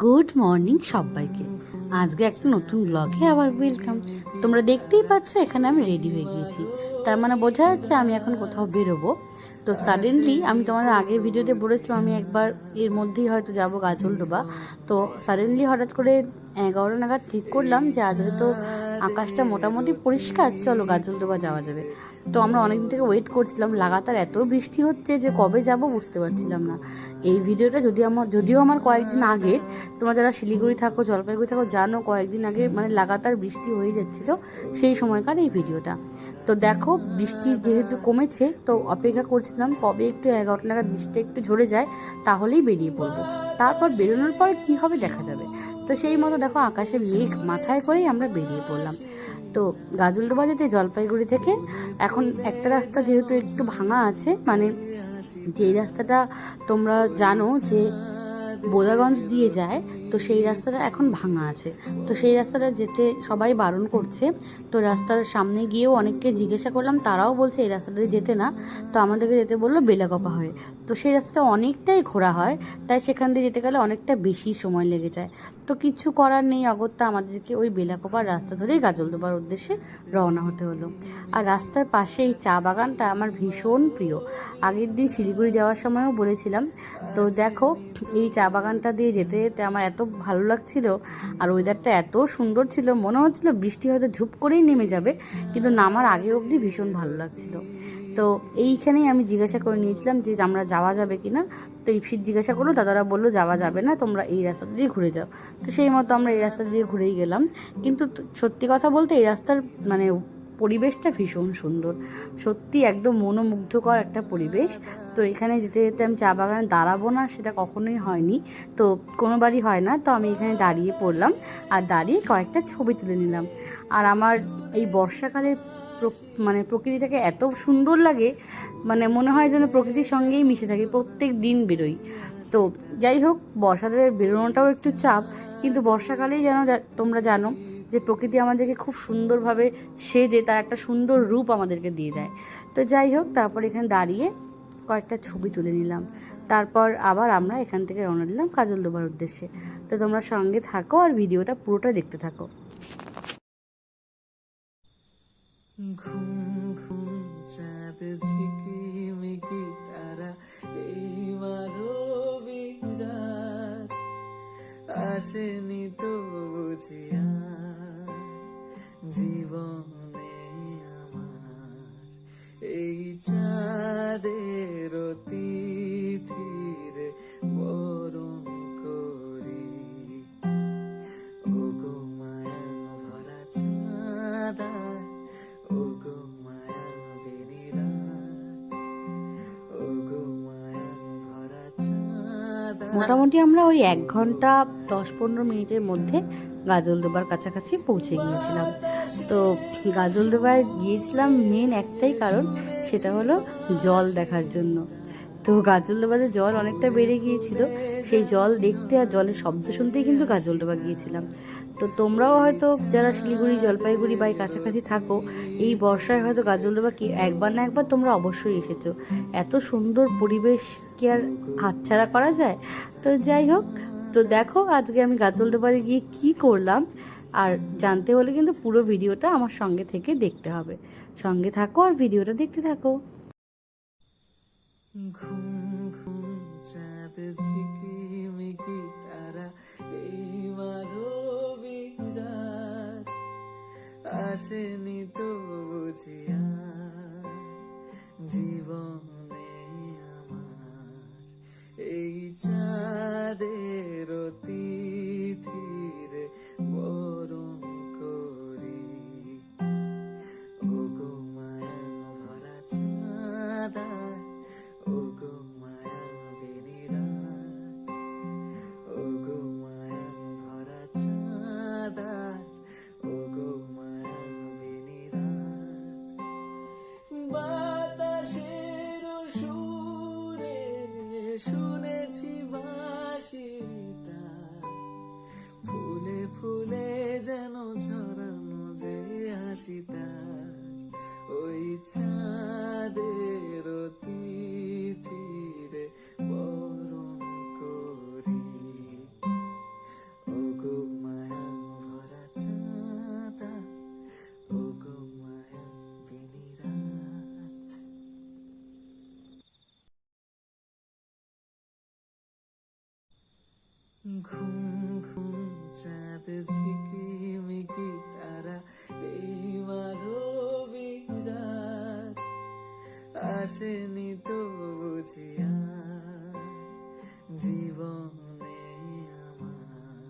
Good morning সবাইকে। আজকে একটা নতুন ব্লগে আবার ওয়েলকাম তোমরা দেখতেই পাচ্ছ, এখানে আমি রেডি হয়ে গিয়েছি। তার মানে বোঝা যাচ্ছে আমি এখন কোথাও বেরোবো। তো সাডেনলি আমি তোমাদের আগের ভিডিওতে বলেছিলাম আমি একবার এর মধ্যেই হয়তো যাব গাজলডোবা। তো সাডেনলি হঠাৎ করে এগারো নাগাদ ঠিক করলাম যে আজকে তো আকাশটা মোটামুটি পরিষ্কার, চলো গাজলডোবা যাওয়া যাবে। তো আমরা অনেকদিন থেকে ওয়েট করছিলাম, লাগাতার এত বৃষ্টি হচ্ছে যে কবে যাব বুঝতে পারছিলাম না। এই ভিডিওটা যদি আমার যদিও আমার কয়েকদিন আগে, তোমরা যারা শিলিগুড়ি থাকো, জলপাইগুড়ি থাকো, জানো কয়েকদিন আগে মানে লাগাতার বৃষ্টি হয়ে যাচ্ছিল সেই সময়কার এই ভিডিওটা। তো দেখো, বৃষ্টি যেহেতু কমেছে, তো অপেক্ষা করছিলাম কবে একটু এগারোটা নাগাদ বৃষ্টিটা একটু ঝরে যায়, তাহলেই বেরিয়ে পড়ব। তারপর বেরোনোর পর কী হবে দেখা যাবে। তো সেই মতো দেখো, আকাশে মেঘ মাথায় করেই আমরা বেরিয়ে পড়লাম। তো গাজলডোবা যেতে জলপাইগুড়ি থেকে এখন একটা রাস্তা যেহেতু একটু ভাঙা আছে মানে যে রাস্তাটা তোমরা জানো যে বোদাগঞ্জ দিয়ে যায়, তো সেই রাস্তাটা এখন ভাঙা আছে। তো সেই রাস্তাটা যেতে সবাই বারণ করছে। তো রাস্তার সামনে গিয়েও অনেককে জিজ্ঞাসা করলাম, তারাও বলছে এই রাস্তাটা যেতে না। তো আমাদেরকে যেতে বলল বেলাকপা হয়ে। তো সেই রাস্তাটা অনেকটাই ঘোরা হয়, তাই সেখান দিয়ে যেতে গেলে অনেকটা বেশি সময় লেগে যায়। তো কিচ্ছু করার নেই অগত্যা আমাদেরকে ওই বেলাকোপার রাস্তা ধরেই গাজলদোবার উদ্দেশ্যে রওনা হতে হলো। আর রাস্তার পাশে এই চা বাগানটা আমার ভীষণ প্রিয়। আগের দিন শিলিগুড়ি যাওয়ার সময়ও বলেছিলাম। তো দেখো, এই চা বাগানটা দিয়ে যেতে যেতে আমার এত ভালো লাগছিল আর ওয়েদারটা এত সুন্দর ছিল, মনে হচ্ছিল বৃষ্টি হয়তো ঝুপ করেই নেমে যাবে, কিন্তু নামার আগে অবধি ভীষণ ভালো লাগছিল। তো এইখানেই আমি জিজ্ঞাসা করে নিয়েছিলাম যে আমরা যাওয়া যাবে কি না তো ইপসিট জিজ্ঞাসা করল, দাদারা বলল, যাওয়া যাবে না, তোমরা এই রাস্তা দিয়ে ঘুরে যাও। তো সেই মতো আমরা এই রাস্তা দিয়ে ঘুরেই গেলাম। কিন্তু সত্যি কথা বলতে এই রাস্তার মানে পরিবেশটা ভীষণ সুন্দর। সত্যি একদম মনোমুগ্ধকর একটা পরিবেশ। তো এখানে যেতে যেতে আমি চা বাগানে দাঁড়াবো না, সেটা কখনোই হয়নি। তো কোনোবারই হয় না, তো আমি এখানে দাঁড়িয়ে পড়লাম। আর দাঁড়িয়ে কয়েকটা ছবি তুলে নিলাম। আর আমার এই বর্ষাকালের প্র- মানে প্রকৃতিটাকে এত সুন্দর লাগে মানে মনে হয় যেন প্রকৃতির সঙ্গেই মিশে থাকি, প্রত্যেক দিন বেরোই। তো যাই হোক বর্ষাতে বেরোনোটাও একটু চাপ, কিন্তু বর্ষাকালেই যেন তোমরা জানো যে প্রকৃতি আমাদেরকে খুব সুন্দরভাবে সেজে, তার একটা সুন্দর রূপ আমাদেরকে দিয়ে দেয়। তো যাই হোক, তারপর এখানে দাঁড়িয়ে কয়েকটা ছবি তুলে নিলাম। তারপর আবার আমরা এখান থেকে রওনা দিলাম কাজল ডোবার উদ্দেশ্যে। তো তোমরা সঙ্গে থাকো আর ভিডিওটা পুরোটা দেখতে থাকো। ঘুম ঘুম চাঁদ ঝিকিমিকি তারা এই মাধবী আসেনি তো বুঝিয়া জীবনে আমার এই চাঁদের তিথির মোটামুটি আমরা ওই এক ঘণ্টা দশ পনেরো মিনিটের মধ্যে গাজলডোবার কাছাকাছি পৌঁছে গিয়েছিলাম। তো গাজলডোবায় গিয়েছিলাম মেন একটাই কারণ, সেটা হলো জল দেখার জন্য। তো গাজলডোবাতে জল অনেকটা বেড়ে গিয়েছিল, সেই জল দেখতে আর জলের শব্দ শুনতেই কিন্তু গাজলডোবা গিয়েছিলাম। তো তোমরাও হয়তো যারা শিলিগুড়ি, জলপাইগুড়ি বা কাছাকাছি থাকো, এই বর্ষায় হয়তো গাজলডোবা কি একবার না একবার তোমরা অবশ্যই এসেছ। এত সুন্দর পরিবেশ কি আর হাতছাড়া করা যায়? তো যাই হোক, তো দেখো আজকে আমি গাজলডোবারে গিয়ে কি করলাম, আর জানতে হলে কিন্তু পুরো ভিডিওটা আমার সঙ্গে থেকে দেখতে হবে। সঙ্গে থাকো আর ভিডিওটা দেখতে থাকো। ঘুম ঘুম চাঁদ ঝিকিমিকি তারা এই মাধবী আসেনি তো বুঝিয়া জীবনে আমার এই চাঁদের তিথির বাতাসের সুরে শুনেছি জীবনে আমার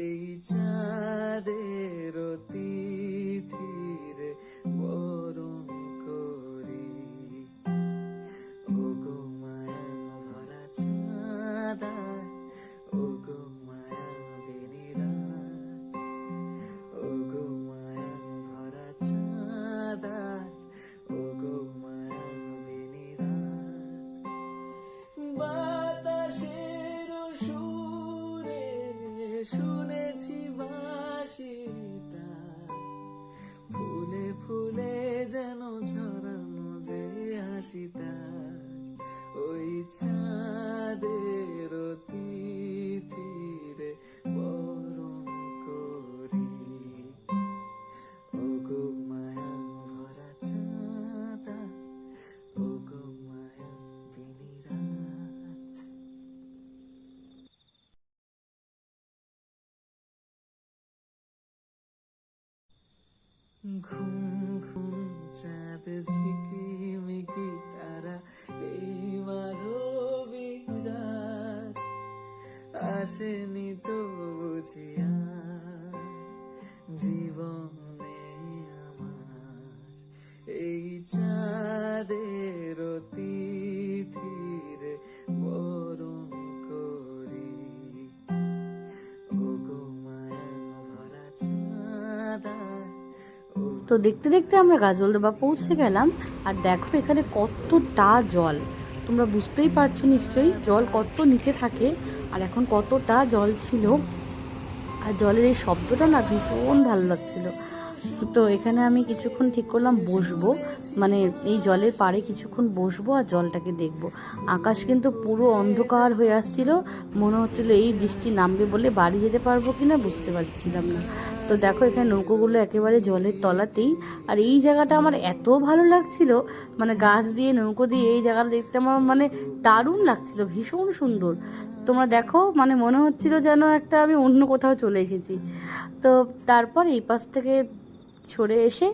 এই চাঁদের তিথির আসেনি তো বুঝিয়া জীবনে আমার। এই চাঁদের তিথির বরণ করি। তো দেখতে দেখতে আমরা গাজলডোবা পৌঁছে গেলাম, আর দেখো এখানে কতটা জল। তোমরা বুঝতেই পারছ নিশ্চয়ই, জল কত নিচে থাকে। আর এখন কতটা জল ছিল। আর জলের এই শব্দটা না ভীষণ ভালো লাগছিল। তো এখানে আমি কিছুক্ষণ ঠিক করলাম, বসবো। মানে এই জলের পাড়ে কিছুক্ষণ বসবো আর জলটাকে দেখব। আকাশ কিন্তু পুরো অন্ধকার হয়ে আসছিল। মনে হচ্ছিল এই বৃষ্টি নামবে বলে বাড়ি যেতে পারব কিনা বুঝতে পারছিলাম না। তো দেখো এখানে নৌকোগুলো একেবারে জলের তলাতেই। আর এই জায়গাটা আমার এত ভালো লাগছিল মানে গাছ দিয়ে, নৌকো দিয়ে এই জায়গাটা দেখতে আমার মানে দারুণ লাগছিল, ভীষণ সুন্দর। তোমরা দেখো মানে মনে হচ্ছিল যেন একটা আমি অন্য কোথাও চলে এসেছি। তো তারপর এই পাশ থেকে সরে এসে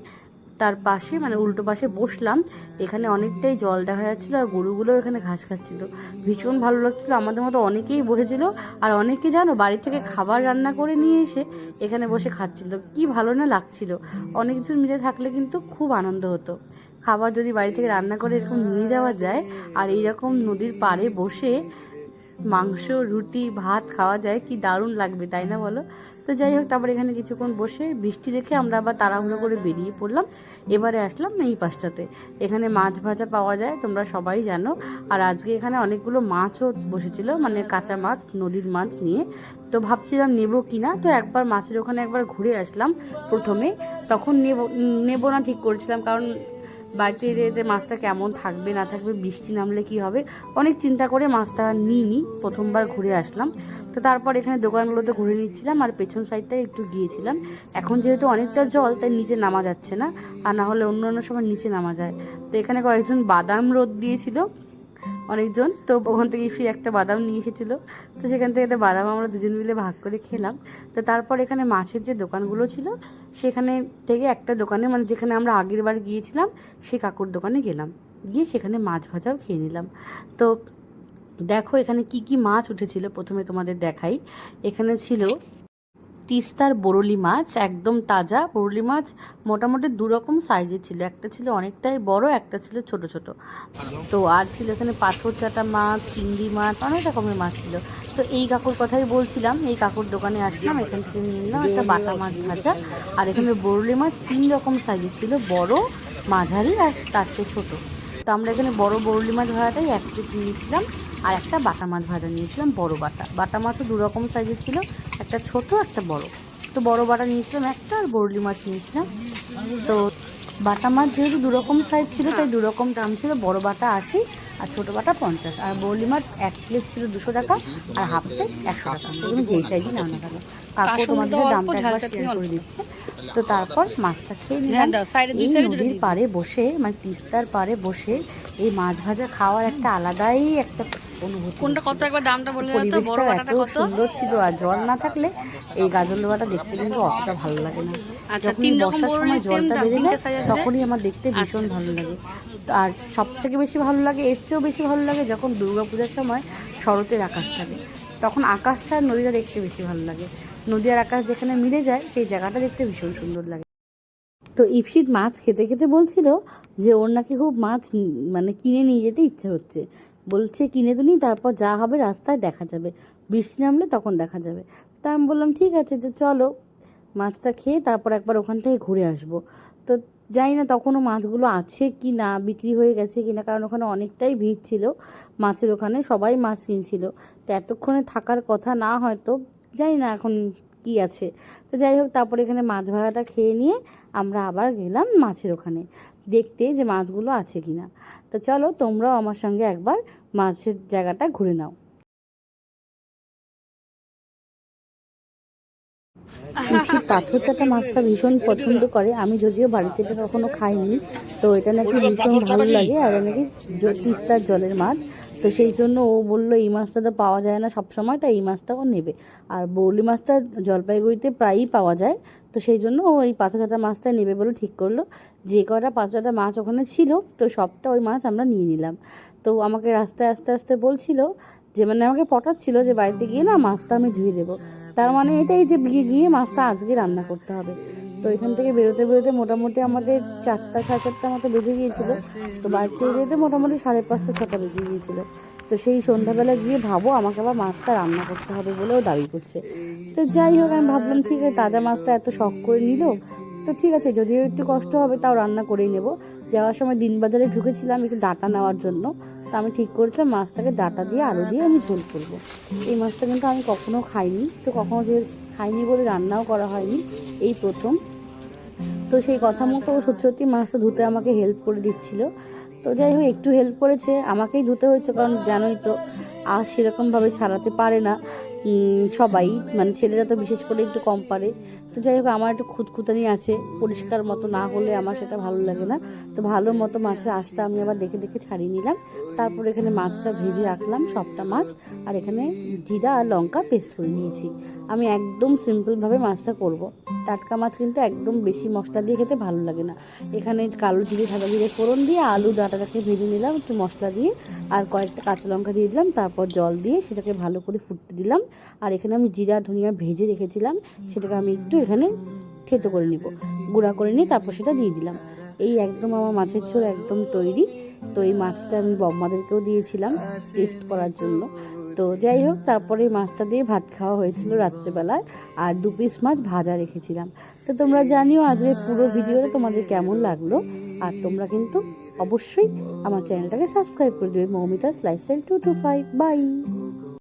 তার পাশে মানে উল্টো পাশে বসলাম। এখানে অনেকটাই জল দেখা যাচ্ছিল আর গরুগুলো এখানে ঘাস খাচ্ছিল। ভীষণ ভালো লাগছিল। আমাদের মতো অনেকেই বসেছিল। আর অনেকে জানো, বাড়ি থেকে খাবার রান্না করে নিয়ে এসে এখানে বসে খাচ্ছিল। কি ভালো না লাগছিল। অনেকজন মিলে থাকলে কিন্তু খুব আনন্দ হতো। খাবার যদি বাড়ি থেকে রান্না করে এরকম নিয়ে যাওয়া যায়, আর এইরকম নদীর পাড়ে বসে মাংস রুটি ভাত খাওয়া যায়। কি দারুণ লাগবে তাই না বলো? তো যাই হোক তারপর এখানে কিছুক্ষণ বসে বৃষ্টি দেখে আমরা আবার তাড়াহুড়ো করে বেরিয়ে পড়লাম। এবারে আসলাম এই পাশটাতে। এখানে মাছ ভাজা পাওয়া যায় তোমরা সবাই জানো। আর আজকে এখানে অনেকগুলো মাছও বসেছিল মানে কাঁচা মাছ নদীর মাছ নিয়ে। তো ভাবছিলাম নেব কি না? তো একবার মাছের ওখানে একবার ঘুরে আসলাম প্রথমে। তখন নেব নেব না ঠিক করেছিলাম কারণ বাড়িতে এতে মাছটা কেমন থাকবে, না থাকবে, বৃষ্টি নামলে কি হবে? অনেক চিন্তা করে মাছটা নিইনি, প্রথমবার ঘুরে আসলাম। তো তারপর এখানে দোকানগুলোতে ঘুরে নিচ্ছিলাম আর পেছন সাইডটাই একটু গিয়েছিলাম। এখন যেহেতু অনেকটা জল, তাই নিচে নামা যাচ্ছে না। আর না হলে অন্য অন্য সময় নিচে নামা যায়। তো এখানে কয়েকজন বাদাম রোদ দিয়েছিল। অনেকজন। তো ওখান থেকে ফ্রি একটা বাদাম নিয়ে এসেছিল। তো সেখান থেকে একটা বাদাম আমরা দুজন মিলে ভাগ করে খেলাম। তো তারপর এখানে মাছের যে দোকানগুলো ছিল, সেখানে থেকে একটা দোকানে মানে যেখানে আমরা আগের বার গিয়েছিলাম, সেই কাকুর দোকানে গেলাম। গিয়ে সেখানে মাছ ভাজাও খেয়ে নিলাম। তো দেখো এখানে কি কি মাছ উঠেছিল, প্রথমে তোমাদের দেখাই। এখানে ছিল তিস্তার বরলি মাছ, একদম তাজা বরলি মাছ, মোটামুটি দু রকম সাইজের ছিল। একটা ছিল অনেকটাই বড়, একটা ছিল ছোট ছোট। তো আর ছিল এখানে পাথর চাটা মাছ, চিংড়ি মাছ, অনেক রকমের মাছ ছিল। তো এই কাকুর কথাই বলছিলাম, এই কাকুর দোকানে আসলাম, এখান থেকে নিলাম একটা বাটা মাছ ভাজা। আর এখানে বরলি মাছ তিন রকম সাইজের ছিল, বড়, মাঝারি আর তার চেয়ে ছোটো। তো আমরা এখানে বড় বরলি মাছ ভাড়াটাই এক পিস নিয়েছিলাম, আর একটা বাটা মাছ ভাজা নিয়েছিলাম, বড় বাটা। বাটা মাছও দুরকম সাইজের ছিল, একটা ছোট, একটা বড়। তো বড় বাটা নিয়েছিলাম একটা, আর বরলি মাছ নিয়েছিলাম। তো বাটা মাছ যেহেতু দুরকম সাইজ ছিল, তাই দুরকম দাম ছিল, বড় বাটা আশি। আর ছোটো বাটা পঞ্চাশ। আর বরলি মাছ এক প্লেট ছিল দুশো টাকা আর হাফ প্লেট একশো টাকা। তুমি যেই সাইজই নাও না কেন কাকু তোমাদের দামটা একবার শেয়ার করে দিচ্ছে। তো তারপর মাছটা খেয়ে নিলাম। এই নদীর পাড়ে বসে মানে তিস্তার পাড়ে বসে এই মাছ ভাজা খাওয়ার একটা আলাদাই একটা অনুভূতি কোনটা কত একবার দামটা বলে দাও বড় বাটাটা এত কত? সুন্দর ছিল আর জল না থাকলে এই গাজর লোয়াটা দেখতে কিন্তু অতটা ভালো লাগে না। আচ্ছা, যখন বর্ষার সময় জলটা বেড়ে যায় তখনই আমার দেখতে ভীষণ আচ্ছা, ভালো লাগে। আর সব থেকে বেশি ভালো লাগে, এর চেয়েও বেশি ভালো লাগে যখন দুর্গাপূজার সময় শরতের আকাশ থাকে। তখন আকাশটা আর নদীটা দেখতে বেশি ভালো লাগে। নদী আর আকাশ যেখানে মিলে যায়, সেই জায়গাটা দেখতে ভীষণ সুন্দর লাগে। তো ইপসিত মাছ খেতে খেতে বলছিল যে, ওর নাকি খুব মাছ মানে কিনে নিয়ে যেতে ইচ্ছে হচ্ছে। বলছে, কিনে তো নিই, তারপর যা হবে রাস্তায় দেখা যাবে। বৃষ্টি নামলে তখন দেখা যাবে। তা আমি বললাম, ঠিক আছে যে চলো। মাছটা খেয়ে তারপর একবার ওখান থেকে ঘুরে আসব। তো জানি না তখনও মাছগুলো আছে কি না, বিক্রি হয়ে গেছে কি না, কারণ ওখানে অনেকটাই ভিড় ছিল মাছের ওখানে, সবাই মাছ কিনছিল। তো এতক্ষণে থাকার কথা না হয়তো, জানি না এখন কি আছে। তো যাই হোক, তারপরে এখানে মাছ ভাড়াটা খেয়ে নিয়ে আমরা আবার গেলাম মাছের ওখানে, দেখতে যে মাছগুলো আছে কি না। তো চলো তোমরাও আমার সঙ্গে একবার মাছের জায়গাটা ঘুরে নাও। ইপসি পাথর চাটা মাছটা ভীষণ পছন্দ করে। আমি যদিও বাড়িতে এটা কখনো খাইনি, তো এটা নাকি ভীষণ ভালো লাগে, আর নাকি তিস্তার জলের মাছ। তো সেই জন্য ও বলল, এই মাছটা তো পাওয়া যায় না সব সময় তাই এই মাছটাও নেবে। আর বৌলি মাছটা জলপাইগুড়িতে প্রায়ই পাওয়া যায়, তো সেই জন্য ও এই পাথরচাটা মাছটা নেবে বলে ঠিক করল। যে কটা পাথরচাটা মাছ ওখানে ছিল, তো সবটা ওই মাছ আমরা নিয়ে নিলাম। তো আমাকে রাস্তায় আস্তে আস্তে বলছিল যে মানে আমাকে পটাচ্ছিল যে, বাড়িতে গিয়ে না মাছটা আমি ধুয়ে দেবো। তার মানে এটাই যে বিয়ে গিয়ে মাছটা আজকে রান্না করতে হবে। তো এখান থেকে বেরোতে বেরোতে মোটামুটি আমাদের চারটা, সাড়ে চারটা মতো বেজে গিয়েছিল। তো বাড়িতে বেরোতে মোটামুটি সাড়ে পাঁচটা, ছটা বেজে গিয়েছিল। তো সেই সন্ধ্যাবেলা গিয়ে ভাবো আমাকে আবার মাছটা রান্না করতে হবে বলেও দাবি করছে। তো যাই হোক, আমি ভাবলাম, ঠিক আছে, তাজা মাছটা এত শখ করে নিল, তো ঠিক আছে, যদিও একটু কষ্ট হবে, তাও রান্না করেই নেব। যাওয়ার সময় দিনবাজারে ঢুকেছিলাম একটু ডাটা নেওয়ার জন্য। তো আমি ঠিক করেছিলাম মাছটাকে ডাটা দিয়ে, আলু দিয়ে আমি ঝোল করব। এই মাছটা কিন্তু আমি কখনো খাইনি, তো কখনো যে খাইনি বলে রান্নাও করা হয়নি, এই প্রথম। তো সেই কথা মতো সত্যি সত্যি মাছটা ধুতে আমাকে হেল্প করে দিচ্ছিল। তো যাই হোক, একটু হেল্প করেছে, আমাকেই ধুতে হয়েছে, কারণ জানোই তো, আর সেরকমভাবে ছাড়াতে পারে না সবাই মানে ছেলেরা তো বিশেষ করে একটু কম পারে। তো যাই হোক, আমার একটু খুঁতখুতানি আছে, পরিষ্কার মতো না হলে আমার সেটা ভালো লাগে না। তো ভালো মতো মাছের আঁশটা আমি আবার দেখে দেখে ছাড়িয়ে নিলাম। তারপর এখানে মাছটা ভেজে রাখলাম, সবটা মাছ। আর এখানে জিরা আর লঙ্কা পেস্ট করে নিয়েছি। আমি একদম সিম্পলভাবে মাছটা করব। টাটকা মাছ কিন্তু একদম বেশি মশলা দিয়ে খেতে ভালো লাগে না। এখানে কালো জিরে, সাদা জিরে ফোড়ন দিয়ে আলু ডাটাটাকে ভেজে নিলাম একটু মশলা দিয়ে। আর কয়েকটা কাঁচা লঙ্কা দিয়ে দিলাম, তারপর জল দিয়ে সেটাকে ভালো করে ফুটতে দিলাম। আর এখানে আমি জিরা, ধনিয়া ভেজে রেখেছিলাম, সেটাকে আমি একটু এখানে থেতো করে নিব। গুঁড়া করে নিয়ে তারপর সেটা দিয়ে দিলাম। এই একদম আমার মাছের ঝোল একদম তৈরি। তো এই মাছটা আমি বম্মাদেরকেও দিয়েছিলাম টেস্ট করার জন্য। তো যাই হোক, তারপরে মাছটা দিয়ে ভাত খাওয়া হয়েছিল রাত্রেবেলায়। আর দু পিস মাছ ভাজা রেখেছিলাম। তো তোমরা জানিও আজকে পুরো ভিডিওটা তোমাদের কেমন লাগল। আর তোমরা কিন্তু অবশ্যই আমার চ্যানেলটাকে সাবস্ক্রাইব করে দেবে Moumita's lifestyle two two five bye